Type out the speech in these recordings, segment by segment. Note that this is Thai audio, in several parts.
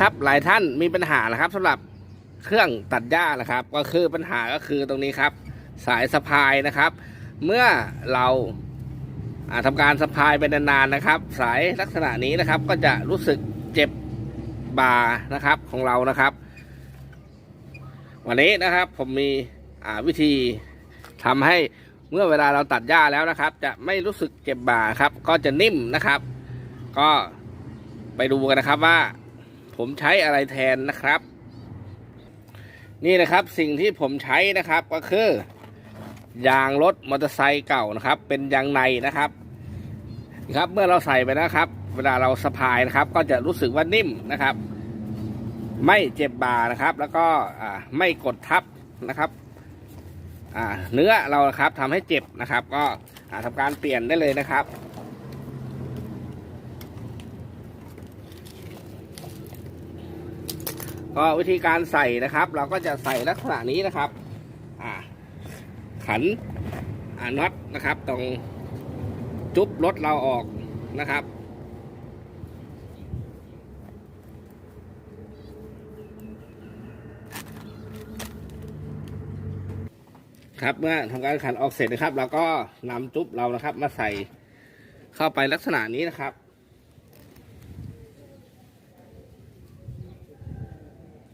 ครับหลายท่านมีปัญหานะครับสำหรับเครื่องตัดหญ้านะครับ ก็คือปัญหาก็คือตรงนี้ครับ สายสะพายนะครับ เมื่อเราอ่าทำการสะพายไปนานๆนะครับ สายลักษณะนี้นะครับ ก็จะรู้สึกเจ็บบ่านะครับของเรานะครับ วันนี้นะครับผมมีวิธีทำให้เมื่อเวลาเราตัดหญ้าแล้วนะครับ จะไม่รู้สึกเจ็บบ่าครับ ก็จะนิ่มนะครับ ก็ไปดูกันนะครับว่า ผมใช้อะไรแทนนะครับ นี่นะครับสิ่งที่ผมใช้นะครับก็คือยางรถมอเตอร์ไซค์เก่านะครับ เป็นยางในนะครับครับเมื่อเราใส่ไปนะครับ เวลาเราสะพายนะครับ ก็จะรู้สึกว่านิ่มนะครับ ไม่เจ็บบ่านะครับ แล้วก็ไม่กดทับนะครับเนื้อเราครับทำให้เจ็บนะครับ ก็อ่าทำการเปลี่ยนได้เลยนะครับ ก็วิธีการใส่นะครับ เราก็จะใส่ลักษณะนี้นะครับ อ่า ขันอ่าน็อตนะครับตรงจุ๊บรถเราออกนะครับครับเมื่อทำการขันออกเสร็จนะครับ เราก็นำจุ๊บเรานะครับ มาใส่เข้าไปลักษณะนี้นะครับ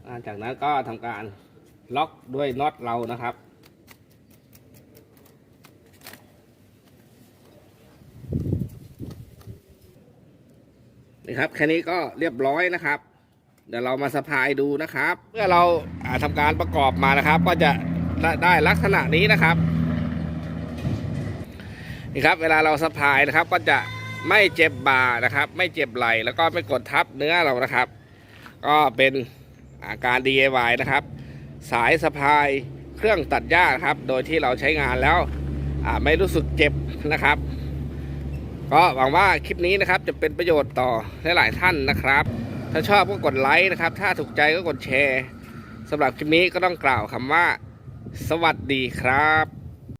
อ่า จากนั้นก็ทำการล็อกด้วยน็อตเรานะครับ นี่ครับแค่นี้ก็เรียบร้อยนะครับ เดี๋ยวเรามาสะพายดูนะครับ เมื่อเราอ่าทำการประกอบมานะครับ ก็จะได้ได้ลักษณะนี้นะครับนี่ครับเวลาเราสะพายนะครับก็จะไม่เจ็บบ่านะครับ ไม่เจ็บไหล่แล้วก็ไม่กดทับเนื้อเรานะครับ ก็เป็น อาการ DIY นะครับ สายสะพายเครื่องตัดหญ้าครับ โดยที่เราใช้งานแล้วไม่รู้สึกเจ็บนะครับ ก็หวังว่าคลิปนี้นะครับจะเป็นประโยชน์ต่อหลายๆท่านนะครับ ถ้าชอบก็กดไลค์นะครับ ถ้าถูกใจก็กดแชร์สำหรับคลิปนี้ก็ต้องกล่าวคำว่า สวัสดีครับ